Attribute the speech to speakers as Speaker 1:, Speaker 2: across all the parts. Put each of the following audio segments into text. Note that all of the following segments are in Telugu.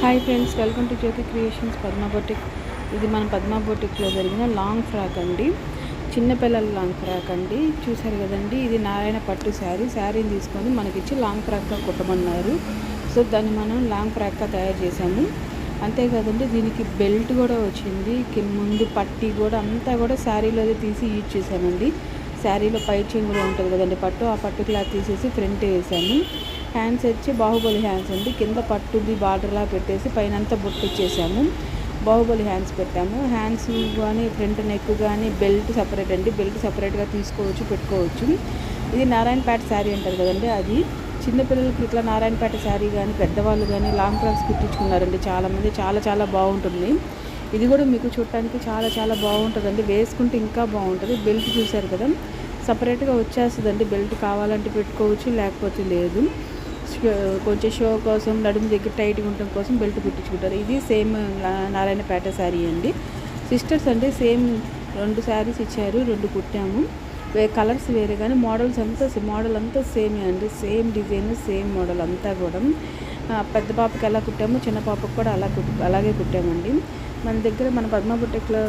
Speaker 1: Hi friends welcome to Jyothi creations Padma boutique ఇది మన పద్మా బొటిక్లో జరిగిన లాంగ్ ఫ్రాక్ అండి. చిన్నపిల్లల లాంగ్ ఫ్రాక్ అండి. చూసారు కదండి ఇది నారాయణ పట్టు శారీ. శారీని తీసుకొని మనకిచ్చి లాంగ్ ఫ్రాక్గా కుట్టమన్నారు. సో దాన్ని మనం లాంగ్ ఫ్రాక్గా తయారు చేసాము అంతేకాదండి దీనికి బెల్ట్ కూడా వచ్చింది. ముందు పట్టి కూడా అంతా కూడా శారీలోనే తీసి యూజ్ చేసామండి శారీలో పై చెంగులో ఉంటుంది కదండి పట్టు. ఆ పట్టు క్లాత్ తీసేసి ఫ్రంట్ వేసాము. హ్యాండ్స్ వచ్చి బాహుబలి హ్యాండ్స్ అండి. కింద పట్టుది బార్డర్లా పెట్టేసి పైన అంతా బొట్టు ఇచ్చేసాము. బాహుబలి హ్యాండ్స్ పెట్టాము. హ్యాండ్స్ కానీ ఫ్రంట్ నెక్ కానీ బెల్ట్ సపరేట్ అండి. బెల్ట్ సపరేట్గా తీసుకోవచ్చు పెట్టుకోవచ్చు. ఇది నారాయణపేట శారీ అంటారు కదండి అది. చిన్నపిల్లలకి ఇట్లా నారాయణపేట శారీ కానీ పెద్దవాళ్ళు కానీ లాంగ్ ఫ్రాక్స్ కుట్టించుకున్నారండి చాలామంది. చాలా చాలా బాగుంటుంది. ఇది కూడా మీకు చూడటానికి చాలా చాలా బాగుంటుందండి. వేసుకుంటే ఇంకా బాగుంటుంది. బెల్ట్ చూశారు కదా. సపరేట్గా వచ్చేస్తుందండి. బెల్ట్ కావాలంటే పెట్టుకోవచ్చు లేకపోతే లేదు. కొంచెం షో కోసం నడుము దగ్గర టైట్గా ఉండటం కోసం బెల్ట్ కుట్టించుకుంటారు. ఇది సేమ్ నారాయణపేట శారీ అండి. సిస్టర్స్ అంటే సేమ్ రెండు శారీస్ ఇచ్చారు రెండు కుట్టాము. కలర్స్ వేరే కానీ మోడల్స్ అంతా మోడల్ అంతా సేమే అండి. సేమ్ డిజైన్ సేమ్ మోడల్ అంతా కూడా. పెద్ద పాపకి ఎలా కుట్టామో చిన్న పాపకు కూడా అలా కుట్ అలాగే కుట్టామండి. మన దగ్గర మన పద్మ బుట్టెక్లో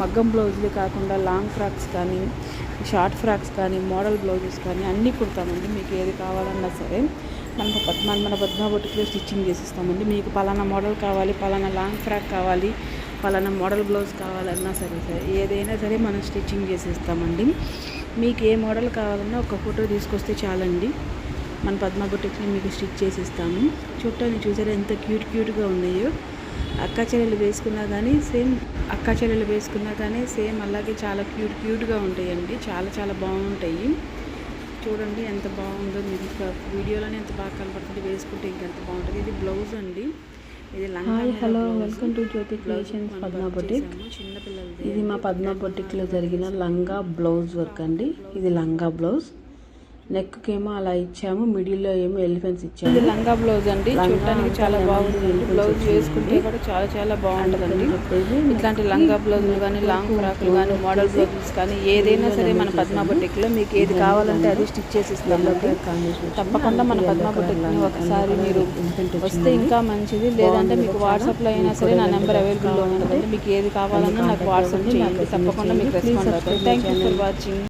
Speaker 1: మగ్గం బ్లౌజులు కాకుండా లాంగ్ ఫ్రాక్స్ కానీ షార్ట్ ఫ్రాక్స్ కానీ మోడల్ బ్లౌజెస్ కానీ అన్నీ కుడతామండి. మీకు ఏది కావాలన్నా సరే. మన పద్మ మన పద్మ బుట్టెక్లో స్టిచ్చింగ్ చేసిస్తామండి. మీకు పలానా మోడల్ కావాలి పలానా లాంగ్ ఫ్రాక్ కావాలి పలానా మోడల్ బ్లౌజ్ కావాలన్నా సరే సరే ఏదైనా సరే మనం స్టిచ్చింగ్ చేసిస్తామండి. మీకు ఏ మోడల్ కావాలన్నా ఒక ఫోటో తీసుకొస్తే చాలండి. మన పద్మ బుట్టెక్ని మీకు స్టిచ్ చేసి ఇస్తాము చూసారా ఎంత క్యూట్ క్యూట్గా ఉన్నాయో. అక్క చెల్లెలు వేసుకున్నా కానీ సేమ్ అక్క చెల్లెలు వేసుకున్నా కానీ సేమ్ అలాగే చాలా క్యూట్ క్యూట్గా ఉంటాయండి. చాలా చాలా బాగుంటాయి. చూడండి ఎంత బాగుందో మీకు వీడియోలోనే ఎంత బాగా కనపడుతుంది వేసుకుంటే ఇంకెంత బాగుంటుంది. ఇది బ్లౌజ్ అండి. ఇది లంగా
Speaker 2: hi hello. Welcome to Jyothi creations Padma boutique. ఇది మా పద్మ బొటిక్లో జరిగిన లంగా బ్లౌజ్ వర్క్ అండి. ఇది లంగా బ్లౌజ్. నెక్కి ఏమో అలా ఇచ్చాము మిడిల్లో ఏమో ఎలిఫెంట్స్
Speaker 1: ఇది
Speaker 2: ఇచ్చాము
Speaker 1: లంగా బ్లౌజ్ అండి.
Speaker 2: అంతా
Speaker 1: చాలా బాగుంటుంది బ్లౌజ్
Speaker 2: వచ్చింది.
Speaker 1: వేసుకుంటే కూడా చాలా చాలా బాగుంటుందండి. ఇట్లాంటి లంగా బ్లౌజులు కానీ లాంగ్ ఫ్రాక్లు కానీ మోడల్ బ్లౌజెస్ కానీ ఏదైనా సరే మన పద్మ బొటిక్లో మీకు ఏది కావాలంటే అది స్టిచ్ చేసి ఇస్తామండి తప్పకుండా మన పద్మ బొటిక్ని ఒకసారి మీరు వస్తే ఇంకా మంచిది. లేదంటే మీకు వాట్సాప్లో అయినా సరే నా నెంబర్ అవైలబుల్లో ఉంటుందండి. మీకు ఏది కావాలన్నా నాకు వాట్సాప్ చేయండి. తప్పకుండా మీకు రెస్పాండ్ అవుతుంది థ్యాంక్ యూ ఫర్ వాచింగ్